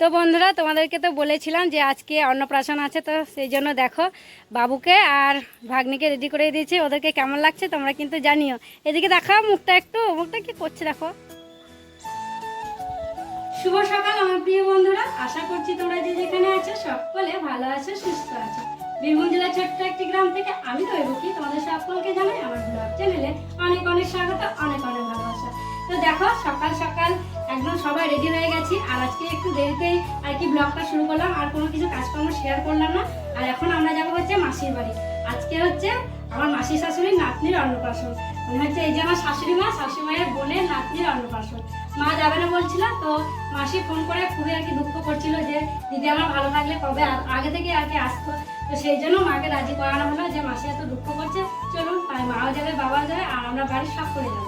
তো বন্ধুরা, তোমাদেরকে তো বলেছিলাম যে আজকে অন্নপ্রাশন আছে, তো সেই জন্য দেখো বাবুকে আর ভাগ্নিকে রেডি করে দিয়েছি। ওদেরকে কেমন লাগছে তোমরা কিন্তু জানিও। এদিকে দেখো মুখটা একটু, মুখটা কি করছে দেখো। শুভ সকাল আমার প্রিয় বন্ধুরা, আশা করছি তোমরা যে যেখানে আছো সকলে ভালো আছো, সুস্থ আছো। বীরভূম জেলার ছোট্ট একটি গ্রাম থেকে আমি তো কি, তোমাদের সকলকে জানাই আমার ব্লগ চ্যানেলে অনেক অনেক স্বাগত, অনেক অনেক ভালোবাসা। তো দেখো, সকাল সকাল একদম সবাই রেডি হয়ে গেছি। আর আজকে একটু দেরিতেই আর কি ব্লগটা শুরু করলাম, আর কোনো কিছু কাজকর্ম শেয়ার করলাম না। আর এখন আমরা যাব হচ্ছে মাসির বাড়ি। আজকে হচ্ছে আমার মাসির শাশুড়ির নাতনির অন্নপ্রাশন। মানে হচ্ছে এই যে আমার শাশুড়ি মা, শাশুড়ি মায়ের বোনের নাতনির অন্নপ্রাশন। মা যাবে না বলছিল, তো মাসি ফোন করে খুবই আর কি দুঃখ করছিল যে, দিদি আমার ভালো থাকলে কবে আগে থেকে আর কি আসতো। তো সেই জন্য মাকে রাজি করানো হলো যে, মাসি এত দুঃখ করছে, চলুন মাও যাবে, বাবাও যাবে, আর আমরা বাড়ির সব করে যাব।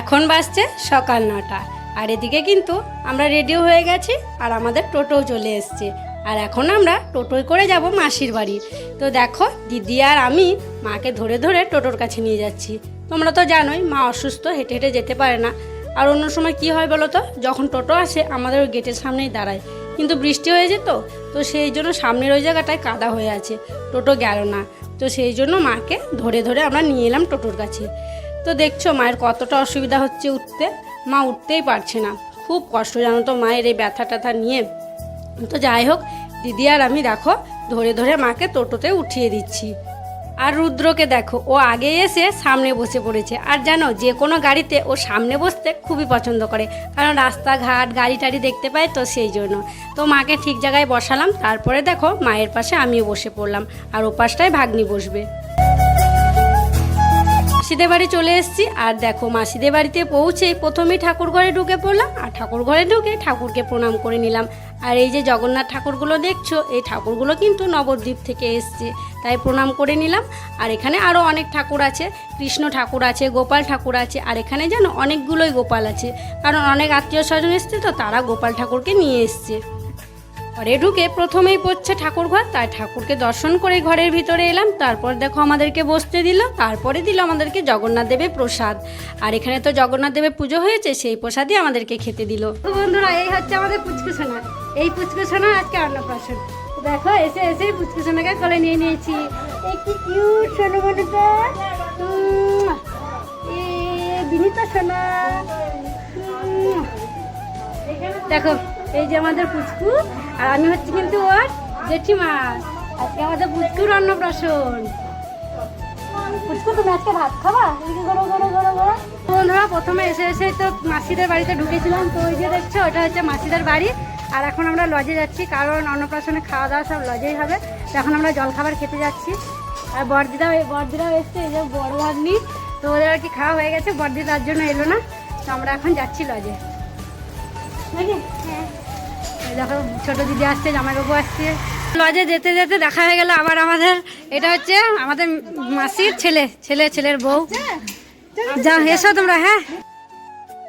এখন বাজছে সকাল নটা। আর এদিকে কিন্তু আমরা রেডিও হয়ে গেছি আর আমাদের টোটোও চলে এসছে। আর এখন আমরা টোটোয় করে যাব মাসির বাড়ি। তো দেখো, দিদি আর আমি মাকে ধরে ধরে টোটোর কাছে নিয়ে যাচ্ছি। তোমরা তো জানোই, মা অসুস্থ, হেঁটে হেঁটে যেতে পারে না। আর অন্য সময় কি হয় বলো তো, যখন টোটো আসে, আমাদের ওই গেটের সামনেই দাঁড়ায়। কিন্তু বৃষ্টি হয়ে যেত তো সেই জন্য সামনের ওই জায়গাটায় কাদা হয়ে আছে। টোটো গেল না। তো সেই জন্য মাকে ধরে ধরে আমরা নিয়ে এলাম টোটোর কাছে। তো দেখছ, মায়ের কতটা অসুবিধা হচ্ছে উঠতে? মা উঠতেই পারছে না। খুব কষ্ট জানো তো মায়ের এই ব্যথা ট্যাথা নিয়ে। তো যাই হোক, দিদি আর আমি দেখো, ধরে ধরে মাকে টোটোতে উঠিয়ে দিচ্ছি। আর রুদ্রকে দেখো, ও আগে এসে সামনে বসে পড়েছে। আর জানো, যে কোনো গাড়িতে ও সামনে বসতে খুবই পছন্দ করে। কারণ রাস্তাঘাট, গাড়ি টাড়ি দেখতে পায় তো সেই জন্য। তো মাকে ঠিক জায়গায় বসালাম, তারপরে দেখো, মায়ের পাশে আমিও বসে পড়লাম। আর ও পাশটায় ভাগ্নি বসবে। মাসিদের বাড়ি চলে এসেছি। আর দেখো, মাসিদের বাড়িতে পৌঁছে প্রথমেই ঠাকুর ঘরে ঢুকে পড়লাম আর ঠাকুর ঘরে ঢুকে ঠাকুরকে প্রণাম করে নিলাম। আর এই যে জগন্নাথ ঠাকুরগুলো দেখছ, এই ঠাকুরগুলো কিন্তু নবদ্বীপ থেকে এসছে, তাই প্রণাম করে নিলাম। আর এখানে আরও অনেক ঠাকুর আছে, কৃষ্ণ ঠাকুর আছে, গোপাল ঠাকুর আছে, আর এখানে যেন অনেকগুলোই গোপাল আছে। কারণ অনেক আত্মীয় স্বজন এসছে তো তারা গোপাল ঠাকুরকে নিয়ে এসছে। ঘরে ঢুকে প্রথমেই পড়ছে ঠাকুর ঘর তাই ঠাকুরকে দর্শন করে ঘরের ভিতরে এলাম। তারপর দেখো আমাদেরকে বসতে দিল, তারপরে দিল আমাদেরকে জগন্নাথ দেবের প্রসাদ। আর এখানে তো জগন্নাথ দেবের পুজো হয়েছে, সেই প্রসাদই আমাদেরকে খেতে দিল। বন্ধুরা, এই হচ্ছে আমাদের পুচকুসোনা। এই পুচকুসোনা আজকে অন্নপ্রাশন। দেখো, এসে এসে পুচকুসোনাকে কোলে নিয়ে নিয়েছি। কি কিউট সোনু বিনীতা সোনা। দেখো, এই যে আমাদের পুচকু। আর আমি হচ্ছে কিন্তু ওর জেঠিমা। আজকে আমাদের পুচকুর অন্নপ্রাশন। পুচকু তুমি আজকে ভাত খাবা? গড়ো গড়ো বন্ধুরা প্রথমে এসে এসে তো মাসিদের বাড়িতে ঢুকেছিলাম। তো ওই যে দেখছ ওটা হচ্ছে মাসিদের বাড়ি। আর এখন আমরা লজে যাচ্ছি কারণ অন্নপ্রাশনে খাওয়া দাওয়া সব লজেই হবে। এখন আমরা জলখাবার খেতে যাচ্ছি। আর বড়দিদাও বড়দিদাও এসছে এই যে বড় ভাগ্নি। তো ওদের আর কি খাওয়া হয়ে গেছে বড়দি তার জন্য এলো না। তো আমরা এখন যাচ্ছি লজে। নাকি এই দেখো ছোট দিদি আসছে জামাইবাবু আসছে। লজে যেতে যেতে দেখা হয়ে গেল আবার আমাদের। এটা হচ্ছে আমাদের মাসির ছেলে ছেলে ছেলের বউ। যা এসো তোমরা হ্যাঁ?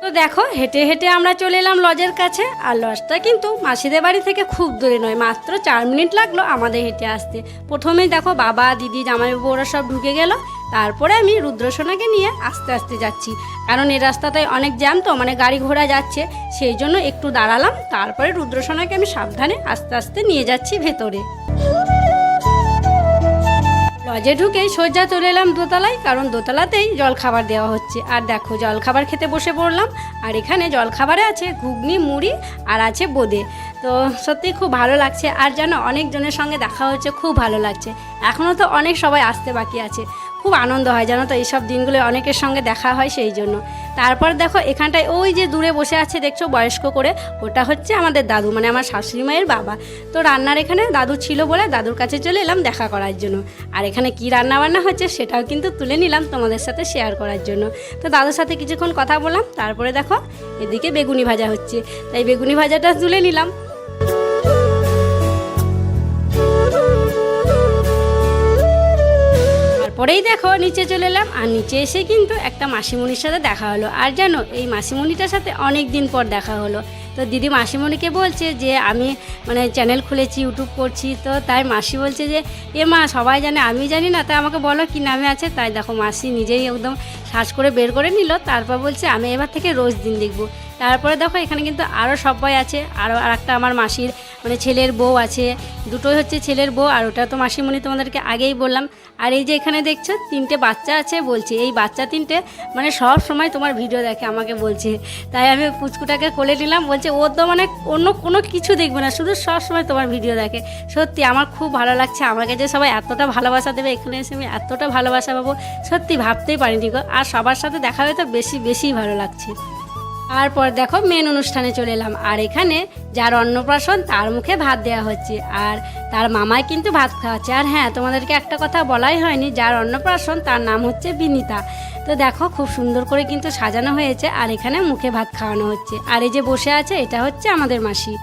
তো দেখো, হেঁটে হেঁটে আমরা চলে এলাম লজের কাছে। আর লজটা কিন্তু মাসিদের বাড়ি থেকে খুব দূরে নয়, মাত্র চার মিনিট লাগল আমাদের হেঁটে আসতে। প্রথমেই দেখো বাবা, দিদি, জামাইবাবু, ওরা সব ঢুকে গেল। তারপরে আমি রুদ্রসোনাকে নিয়ে আস্তে আস্তে যাচ্ছি। কারণ এই রাস্তাটায় অনেক জ্যাম তো মানে গাড়ি ঘোড়া যাচ্ছে। সেই জন্য একটু দাঁড়ালাম, তারপরে রুদ্রসোনাকে আমি সাবধানে আস্তে আস্তে নিয়ে যাচ্ছি ভেতরে। লজে ঢুকে সজ্জা চলে এলাম দোতলায়, কারণ দোতলাতেই জল খাবার দেওয়া হচ্ছে। আর দেখো জল খাবার খেতে বসে পড়লাম, আর এখানে জল খাবারে আছে ঘুগনি, মুড়ি, আর আছে বোদে। তো সত্যি খুব ভালো লাগছে, আর যেন অনেকজনের সঙ্গে দেখা হচ্ছে, খুব ভালো লাগছে। এখনও তো অনেক সবাই আসতে বাকি আছে। খুব আনন্দ হয়, জানো তো? এইসব দিনগুলো অনেকের সঙ্গে দেখা হয় সেই জন্য। তারপর দেখো, এখানটায় ওই যে দূরে বসে আছে, দেখছ, বয়স্ক করে, ওটা হচ্ছে আমাদের দাদু মানে আমার শাশুড়ি মায়ের বাবা। তো রান্নার এখানে দাদু ছিল বলে দাদুর কাছে চলে এলাম দেখা করার জন্য। আর এখানে কি রান্না বান্না হচ্ছে সেটাও কিন্তু তুলে নিলাম তোমাদের সাথে শেয়ার করার জন্য। তো দাদুর সাথে কিছুক্ষণ কথা বললাম, তারপরে দেখো, এদিকে বেগুনি ভাজা হচ্ছে। তাই বেগুনি ভাজাটা তুলে নিলাম। তারপরেই দেখো নিচে চলে এলাম, আর নিচে এসে কিন্তু একটা মাসিমণির সাথে দেখা হলো। আর জানো, এই মাসিমণিটার সাথে অনেক দিন পর দেখা হলো। তো দিদি মাসিমণিকে বলছে যে, আমি মানে চ্যানেল খুলেছি ইউটিউব করছি। তো তাই মাসি বলছে যে, এ মা, সবাই জানে, আমি জানি না। তাই আমাকে বলো কি নামে আছে? তাই দেখো মাসি নিজেই একদম সার্চ করে বের করে নিল। তারপর বলছে, আমি এবার থেকে রোজ দিন দেখব। তারপরে দেখো এখানে কিন্তু আরও সবাই আছে আরও আর একটা আমার মাসির মানে ছেলের বউ আছে। দুটোই হচ্ছে ছেলের বউ আর ওটা তো মাসিমণি তোমাদেরকে আগেই বললাম। আর এই যে এখানে দেখছ তিনটে বাচ্চা আছে বলছে, এই বাচ্চা তিনটে মানে সব সময় তোমার ভিডিও দেখে আমাকে বলছে। তাই আমি পুচকুটাকে কোলে নিলাম, বলছে, ও তো মানে অন্য কোনো কিছু দেখবে না, শুধু সব সময় তোমার ভিডিও দেখে। সত্যি আমার খুব ভালো লাগছে, আমাকে যে সবাই এতটা ভালোবাসা দেবে, এখানে এসে আমি এতটা ভালোবাসা পাবো, সত্যি ভাবতেই পারিনি গো। আর সবার সাথে দেখা হয়ে তো বেশি বেশি ভালো লাগছে। তারপর দেখো মেন অনুষ্ঠানে চলে এলাম। আর এখানে যার অন্নপ্রাশন, তার মুখে ভাত দেওয়া হচ্ছে। আর তার মামাই কিন্তু ভাত খাওয়াচ্ছে। আর হ্যাঁ তোমাদেরকে একটা কথা বলাই হয়নি, যার অন্নপ্রাশন তার নাম হচ্ছে বিনিতা। তো দেখো খুব সুন্দর করে কিন্তু সাজানো হয়েছে। আর এখানে মুখে ভাত খাওয়ানো হচ্ছে। আর এই যে বসে আছে, এটা হচ্ছে আমাদের মাসি।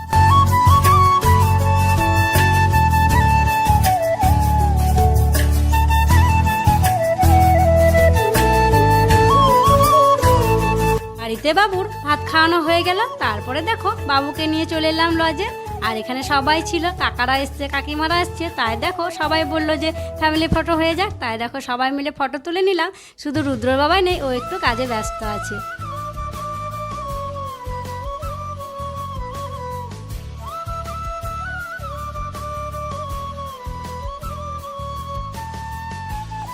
বাড়িতে বাবুর ভাত খাওয়ানো হয়ে গেল। তারপরে দেখো, বাবুকে নিয়ে চলে এলাম লজে। আর এখানে সবাই ছিল, কাকারা এসছে, কাকিমারা এসছে। তাই দেখো, সবাই বলল যে ফ্যামিলি ফটো হয়ে যাক। তাই দেখো, সবাই মিলে ফটো তুলে নিলাম। শুধু রুদ্র বাবাই নেই, ও একটু কাজে ব্যস্ত আছে।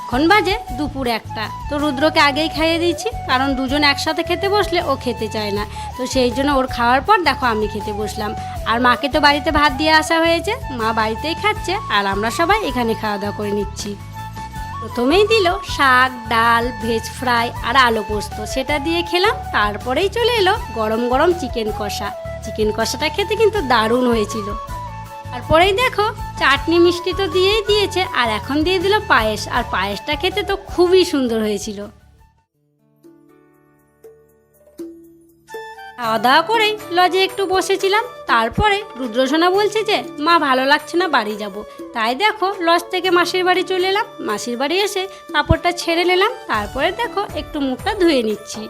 এখন বাজে দুপুর একটা। তো রুদ্রকে আগেই খাইয়ে দিয়েছি, কারণ দুজন একসাথে খেতে বসলে ও খেতে চায় না। তো সেই জন্য ওর খাওয়ার পর দেখো আমি খেতে বসলাম। আর মাকে তো বাড়িতে ভাত দিয়ে আসা হয়েছে, মা বাড়িতেই খাচ্ছে, আর আমরা সবাই এখানে খাওয়া দাওয়া করে নিচ্ছি। প্রথমেই দিল শাক, ডাল, ভেজ ফ্রাই আর আলু পোস্ত। সেটা দিয়ে খেলাম, তারপরেই চলে এলো গরম গরম চিকেন কষা। চিকেন কষাটা খেতে কিন্তু দারুণ হয়েছিল। তারপরেই দেখো, চাটনি মিষ্টি তো দিয়েই দিয়েছে, আর এখন দিয়ে দিল পায়েস, আর পায়েসটা খেতে তো খুবই সুন্দর হয়েছিল। খাওয়া দাওয়া করেই লজে একটু বসেছিলাম, তারপরে রুদ্রসোনা বলছে যে, মা, ভালো লাগছে না, বাড়ি যাব। তাই দেখো, লজ থেকে মাসির বাড়ি চলে এলাম, মাসির বাড়ি এসে কাপড়টা ছেড়ে নিলাম, তারপরে দেখো, একটু মুখটা ধুয়ে নিচ্ছি।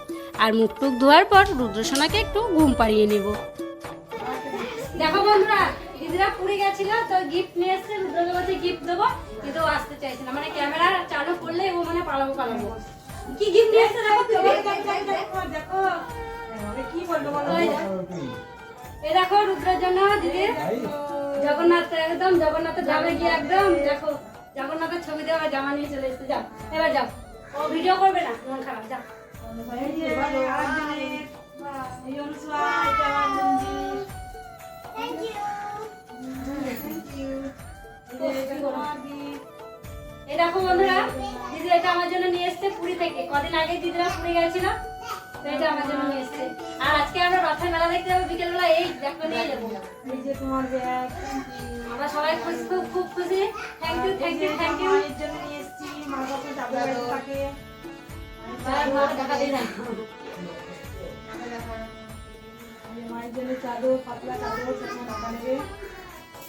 আর মুখ টুক ধোয়ার পর রুদ্রসোনাকে একটু ঘুম পাড়িয়ে নেব। দেখো বন্ধুরা দিদিরা পুরী গেছিল তো গিফট নিয়ে এসছে রুদ্রকে গিফট দেবো কিন্তু ও আসতে চাইছে না মানে ক্যামেরা চালু করলে ও মানে পালাবো পালাবো কি গিফট নিয়ে এসছে দেখো দেখো কি বলব বলো ওই দেখো। রুদ্রের জন্য দিদি জগন্নাথ একদম জগন্নাথের যাবে গিয়ে একদম দেখো জগন্নাথের ছবি দেওয়া জামা নিয়ে চলে এসছে যাও এবার যাও ও ভিডিও করবে না মন খারাপ যাও। Thank you. এই দেখো বন্ধুরা দিদি এটা আমার জন্য নিয়ে এসছে পুরী থেকে। কদিন আগে দিদিরা পুরী গেছিল তো এটা আমার জন্য নিয়ে এসছে। আর আজকে আমরা রথের মেলা দেখতে যাব বিকেলবেলা এই দেখো নিয়ে যাব। এই যে তোমার ব্যাগ, আমরা সবাই খুশি খুব খুব খুশি। Thank you thank you thank you মায়ের জন্য নিয়ে এসেছি, মা বাবা যাবে থাকে। দেখা দিই না। মায়ের জন্য চাদর, পাতলা চাদর, নেবে।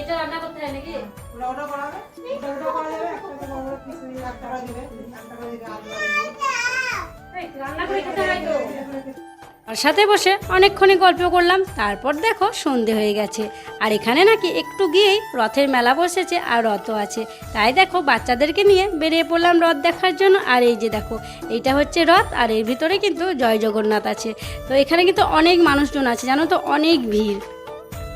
এটা রান্না করতে হয় নাকি? ওটা ওটা করা হবে? ওটা ওটা করা যাবে একটা তো বড় বড় পিস নিয়ে এক টাকা দেবে। আলু রান্না করে খেতে হয় তো। আর সাথে বসে অনেকক্ষণই গল্প করলাম তারপর দেখো সন্ধে হয়ে গেছে। আর এখানে নাকি একটু গিয়েই রথের মেলা বসেছে আর রথও আছে। তাই দেখো বাচ্চাদেরকে নিয়ে বেরিয়ে পড়লাম রথ দেখার জন্য। আর এই যে দেখো এইটা হচ্ছে রথ আর এর ভিতরে কিন্তু জয় জগন্নাথ আছে। তো এখানে কিন্তু অনেক মানুষজন আছে জানো তো? অনেক ভিড়।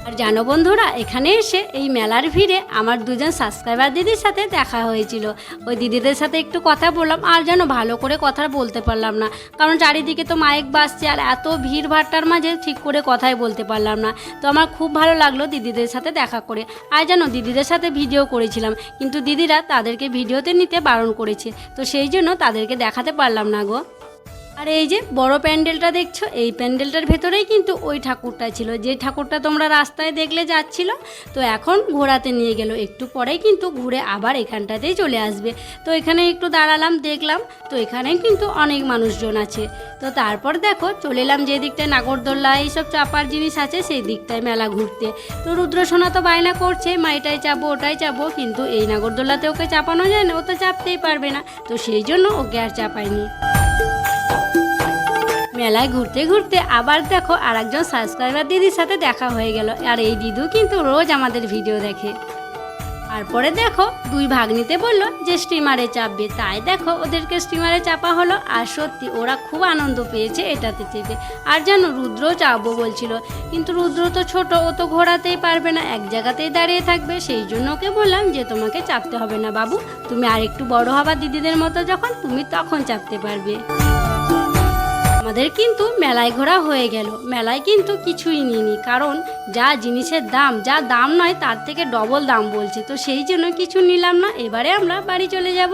আর জানো বন্ধুরা, এখানে এসে এই মেলার ভিড়ে আমার দুজন সাবস্ক্রাইবার দিদির সাথে দেখা হয়েছিল। ওই দিদিদের সাথে একটু কথা বললাম, আর যেন ভালো করে কথা বলতে পারলাম না। কারণ চারিদিকে তো মাইক বাজছে, আর এত ভিড় ভাট্টার মাঝে ঠিক করে কথাই বলতে পারলাম না। তো আমার খুব ভালো লাগল দিদিদের সাথে দেখা করে। আর যেন দিদিদের সাথে ভিডিও করেছিলাম, কিন্তু দিদিরা তাদেরকে ভিডিওতে নিতে বারণ করেছে। তো সেই জন্য তাদেরকে দেখাতে পারলাম না গো। আর এই যে বড় প্যান্ডেলটা দেখছ, এই প্যান্ডেলটার ভেতরেই কিন্তু ওই ঠাকুরটা ছিল। যে ঠাকুরটা তোমরা রাস্তায় দেখলে যাচ্ছিল, তো এখন ঘোরাতে নিয়ে গেল। একটু পরেই কিন্তু ঘুরে আবার এখানটাতেই চলে আসবে। তো এখানে একটু দাঁড়ালাম, দেখলাম, তো এখানে কিন্তু অনেক মানুষজন আছে। তো তারপর দেখো, চলে এলাম যে দিকটায় নাগরদোল্লা, এইসব চাপার জিনিস আছে, সেই দিকটায় মেলা ঘুরতে। তো রুদ্রসোনা তো বায়না করছে মা এটাই চাপবো ওটাই চাপবো কিন্তু এই নাগরদোল্লাতে ওকে চাপানো যায় না, ও তো চাপতেই পারবে না। তো সেই জন্য ওকে আর চাপায়নি। মেলায় ঘুরতে ঘুরতে আবার দেখো আর একজন সাবস্ক্রাইবার দিদির সাথে দেখা হয়ে গেল। আর এই দিদু কিন্তু রোজ আমাদের ভিডিও দেখে। তারপরে দেখো দুই ভাগ্নিতে বলল যে স্টিমারে চাপবে। তাই দেখো ওদেরকে স্টিমারে চাপা হলো। আর সত্যি ওরা খুব আনন্দ পেয়েছে এটাতে চেপে। আর যেন রুদ্রও চাপবো বলছিল। কিন্তু রুদ্র তো ছোট, ও তো ঘোরাতেই পারবে না। এক জায়গাতেই দাঁড়িয়ে থাকবে। সেই জন্য ওকে বললাম যে তোমাকে চাপতে হবে না বাবু। তুমি আর একটু বড় হবা দিদিদের মতো যখন, তুমি তখন চাপতে পারবে। আমাদের কিন্তু মেলায় ঘোরা হয়ে গেল। মেলায় কিন্তু কিছুই নিইনি, কারণ যা জিনিসের দাম, যা দাম নয় তার থেকে ডবল দাম বলছে। তো সেই জন্য কিছু নিলাম না, এবারে আমরা বাড়ি চলে যাব।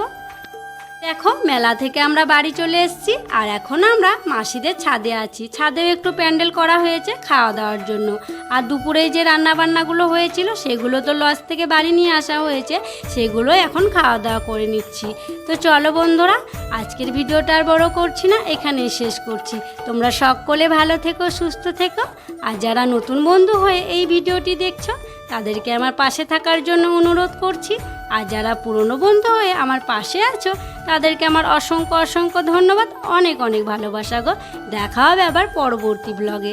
দেখো, মেলা থেকে আমরা বাড়ি চলে এসেছি, আর এখন আমরা মাসিদের ছাদে আছি। ছাদেও একটু প্যান্ডেল করা হয়েছে খাওয়া দাওয়ার জন্য। আর দুপুরে যে রান্না বান্নাগুলো হয়েছিল, সেগুলো তো লজ থেকে বাড়ি নিয়ে আসা হয়েছে, সেগুলো এখন খাওয়া দাওয়া করে নিচ্ছি। তো চলো বন্ধুরা, আজকের ভিডিওটা আর বড় করছি না, এখানেই শেষ করছি। তোমরা সকলে ভালো থেকো, সুস্থ থেকো, আর যারা নতুন বন্ধু হয়ে এই ভিডিওটি দেখছ, তাদেরকে আমার পাশে থাকার জন্য অনুরোধ করছি। আর যারা পুরনো বন্ধু হয়ে আমার পাশে আছো, তাদেরকে আমার অসংখ্য অসংখ্য ধন্যবাদ। অনেক অনেক ভালোবাসা গো। দেখা হবে আবার পরবর্তী ব্লগে